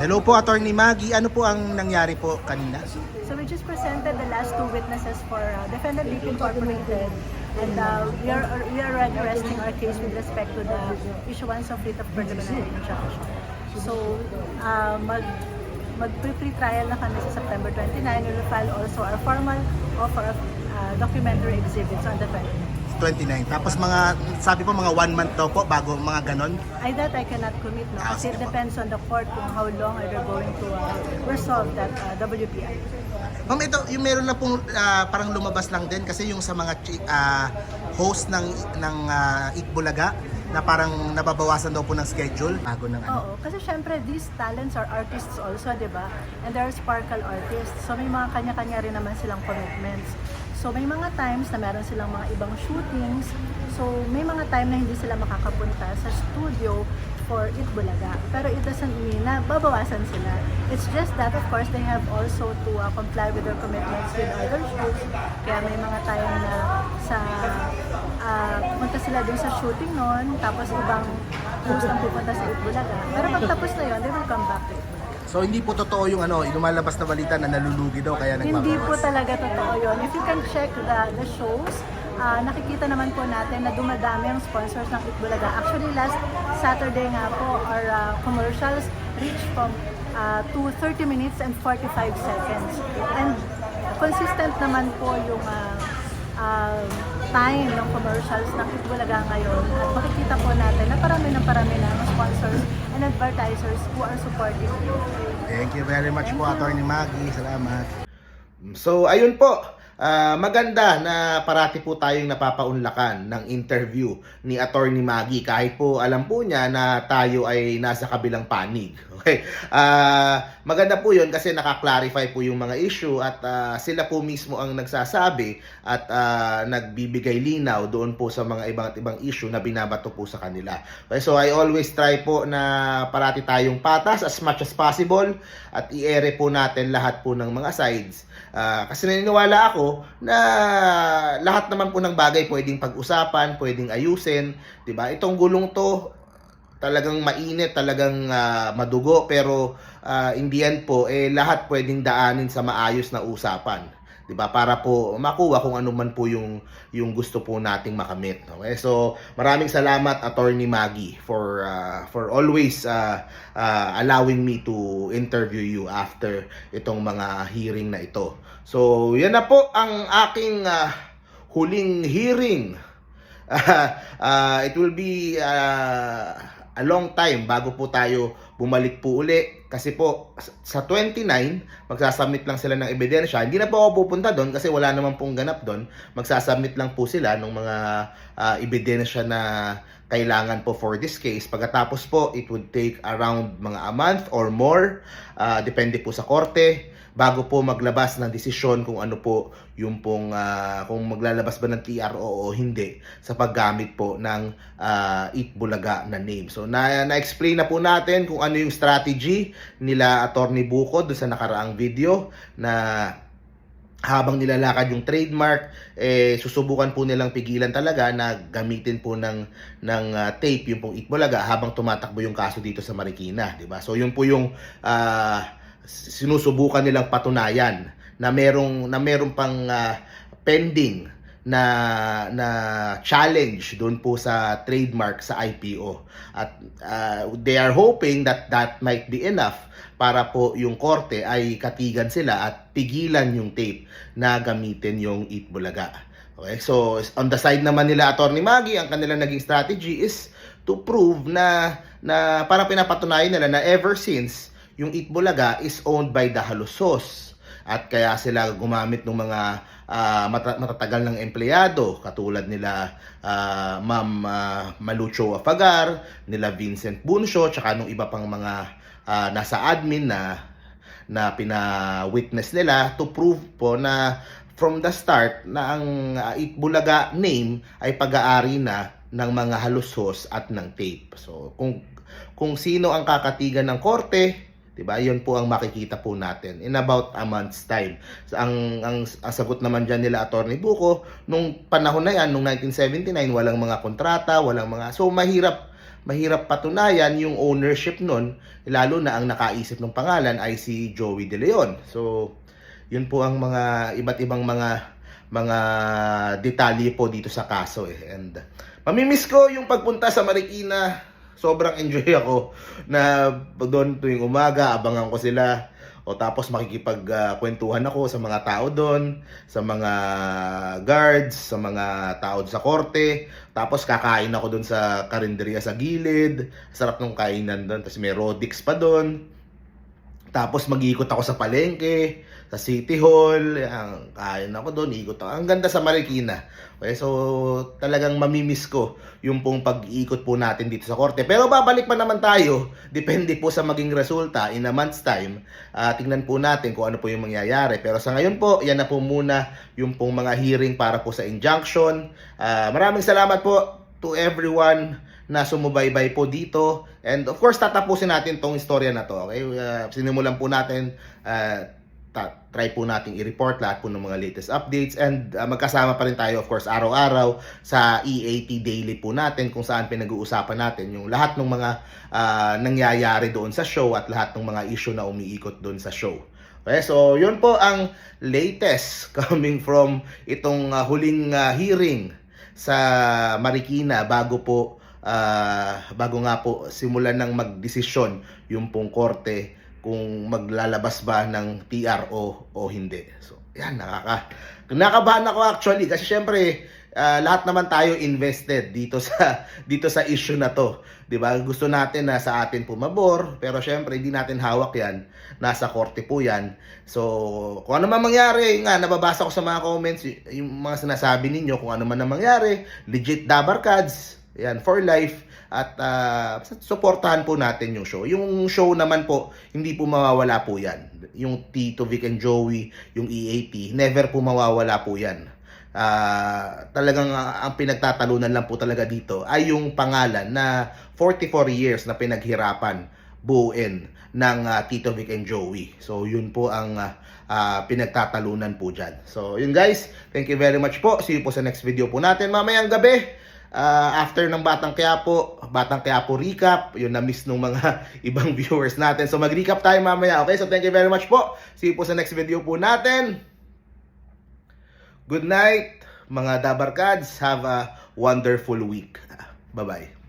Hello po, Attorney Maggie. Ano po ang nangyari po kanina? So we just presented the last two witnesses for uh, defendant Leap Incorporated and uh, we are we are resting our case with respect to the issuance of writ of preliminary injunction. So uh, mag mag pre-trial na kami sa September 29. We will file also our formal offer of uh, documentary exhibits on the 29th. 29. Tapos mga, sabi po mga one month daw po bago mga ganon. I that I cannot commit no Ah, kasi it po. depends on the court kung how long are they going to uh, resolve that uh, WPI. Ma'am, ito, yung meron na pong ah, parang lumabas lang din kasi yung sa mga chi- ah, host ng ng uh, Itbulaga na parang nababawasan daw po ng schedule bago ng ano. Oo, kasi syempre these talents are artists also, di ba? And there are sparkle artists. So may mga kanya-kanya rin naman silang commitments. So may mga times na meron silang mga ibang shootings. So may mga time na hindi sila makakapunta sa studio for It Bulaga. Pero it doesn't mean na babawasan sila. It's just that of course they have also to uh, comply with their commitments with other shows. Kaya may mga time na sa uh, pumunta sila dun sa shooting noon, tapos ibang host ang pupunta sa It Bulaga. Pero pag tapos na yun, they will come back to It Bulaga. So hindi po totoo yung ano, yung lumalabas na balita na nalulugi daw kaya Hindi po nagbabawas. talaga totoo yun. If you can check the, the shows, ah, nakikita naman po natin na dumadami ang sponsors ng Itbulaga. Actually, last Saturday nga po, our ah, commercials reached from ah, to 30 minutes and 45 seconds. And consistent naman po yung ah, ah, time ng commercials ng Itbulaga ngayon. At makikita po natin na parami ng parami na ng sponsors and advertisers who are supporting you. Thank you very much po, Attorney Maggie. Salamat. So, ayun po. Ah, maganda na parati po tayong napapaunlakan ng interview ni Attorney Maggie kahit po alam po niya na tayo ay nasa kabilang panig. Okay? Ah, maganda po 'yun kasi nakaklarify po yung mga issue at ah, sila po mismo ang nagsasabi at ah, nagbibigay linaw doon po sa mga ibang ibang issue na binabato po sa kanila. Okay, so I always try po na parati tayong patas as much as possible at i-ere po natin lahat po ng mga sides. Ah, kasi naniniwala ako na lahat naman po ng bagay pwedeng pag-usapan, pwedeng ayusin, 'di ba? Itong gulong to talagang mainit, talagang ah, madugo pero ah, in the end po eh lahat pwedeng daanin sa maayos na usapan. 'Di ba? Para po makuha kung ano man po yung yung gusto po nating makamit. Okay? So, maraming salamat Attorney Maggie for ah, for always ah, ah, allowing me to interview you after itong mga hearing na ito. So, yan na po ang aking ah, huling hearing Ah, it will be ah, a long time bago po tayo bumalik po uli. Kasi po sa 29 magsasubmit lang sila ng ebidensya. Hindi na po ako pupunta doon kasi wala naman pong ganap doon. Magsasubmit lang po sila ng mga ah, ebidensya na kailangan po for this case. Pagkatapos po it would take around mga a month or more Ah, depende po sa korte bago po maglabas ng desisyon kung ano po yung pong ah, kung maglalabas ba ng TRO o hindi sa paggamit po ng ah, Eat Bulaga na name. So na na-explain na po natin kung ano yung strategy nila Attorney Buko doon sa nakaraang video na habang nilalakad yung trademark eh susubukan po nilang pigilan talaga na gamitin po ng ng ah, tape yung pong Itbulaga habang tumatakbo yung kaso dito sa Marikina, di ba? So yun po yung ah, sinusubukan nilang patunayan na merong na merong pang ah, pending na na challenge doon po sa trademark sa IPO at ah, they are hoping that that might be enough para po yung korte ay katigan sila at pigilan yung tape na gamitin yung Eat Bulaga. Okay, so on the side naman nila Attorney Maggie, ang kanilang naging strategy is to prove na na parang pinapatunayan nila na ever since yung Eat Bulaga is owned by the Halusos at kaya sila gumamit ng mga ah, mata- matatagal ng empleyado katulad nila ah, Ma'am ah, Malucho Afagar, nila Vincent Buncio, tsaka nung iba pang mga ah, nasa admin na na pina-witness nila to prove po na from the start na ang uh, Itbulaga name ay pag-aari na ng mga halusos at ng tape. So kung kung sino ang kakatigan ng korte, 'di ba? 'Yon po ang makikita po natin in about a month's time. Ang, ang ang sagot naman diyan nila Attorney Buko, nung panahon na 'yan, nung 1979, walang mga kontrata, walang mga so mahirap mahirap patunayan yung ownership nun, lalo na ang nakaisip ng pangalan ay si Joey De Leon. So, yun po ang mga iba't ibang mga mga detalye po dito sa kaso eh. And mamimiss ko yung pagpunta sa Marikina. Sobrang enjoy ako na doon tuwing umaga, abangan ko sila. O tapos makikipagkwentuhan ako sa mga tao doon, sa mga guards, sa mga tao sa korte. Tapos kakain ako doon sa karinderya sa gilid. Sarap ng kainan doon. Tapos may Rodix pa doon. Tapos mag-iikot ako sa palengke, sa City Hall, ang kain ako doon, ikot ako. Ang ganda sa Marikina. Okay, so talagang mamimiss ko yung pong pag-iikot po natin dito sa korte. Pero babalik pa naman tayo, depende po sa maging resulta in a month's time. Ah, tingnan po natin kung ano po yung mangyayari. Pero sa ngayon po, yan na po muna yung pong mga hearing para po sa injunction. Ah, maraming salamat po to everyone na sumubaybay po dito. And of course, tatapusin natin tong istorya na to. Okay? Uh, sinimulan po natin, uh, ta- try po nating i-report lahat po ng mga latest updates. And uh, magkasama pa rin tayo, of course, araw-araw sa EAT Daily po natin kung saan pinag-uusapan natin yung lahat ng mga uh, nangyayari doon sa show at lahat ng mga issue na umiikot doon sa show. Okay, so yun po ang latest coming from itong uh, huling uh, hearing sa Marikina bago po ah, bago nga po simulan ng magdesisyon yung pong korte kung maglalabas ba ng TRO o hindi. So, yan, nakaka nakabahan ako actually kasi syempre ah, lahat naman tayo invested dito sa dito sa issue na to. 'Di ba? Gusto natin na sa atin pumabor, pero syempre hindi natin hawak 'yan. Nasa korte po 'yan. So, kung ano man mangyari, nga nababasa ko sa mga comments yung mga sinasabi ninyo kung ano man ang mangyari, legit Dabar Cards, yan for life at ah, suportahan po natin yung show. Yung show naman po, hindi po mawawala po 'yan. Yung Tito Vic and Joey, yung EAP, never po mawawala po 'yan. Ah, talagang ah, ang pinagtatalunan lang po talaga dito ay yung pangalan na 44 years na pinaghirapan buuin ng ah, Tito Vic and Joey. So yun po ang ah, ah, pinagtatalunan po dyan. So yun guys, thank you very much po. See you po sa next video po natin mamayang gabi. Ah, after ng Batang Quiapo, Batang Quiapo recap, yun na-miss nung mga ibang viewers natin. So mag-recap tayo mamaya, okay? So thank you very much po. See you po sa next video po natin. Good night, mga Dabarkads. Have a wonderful week. Bye-bye.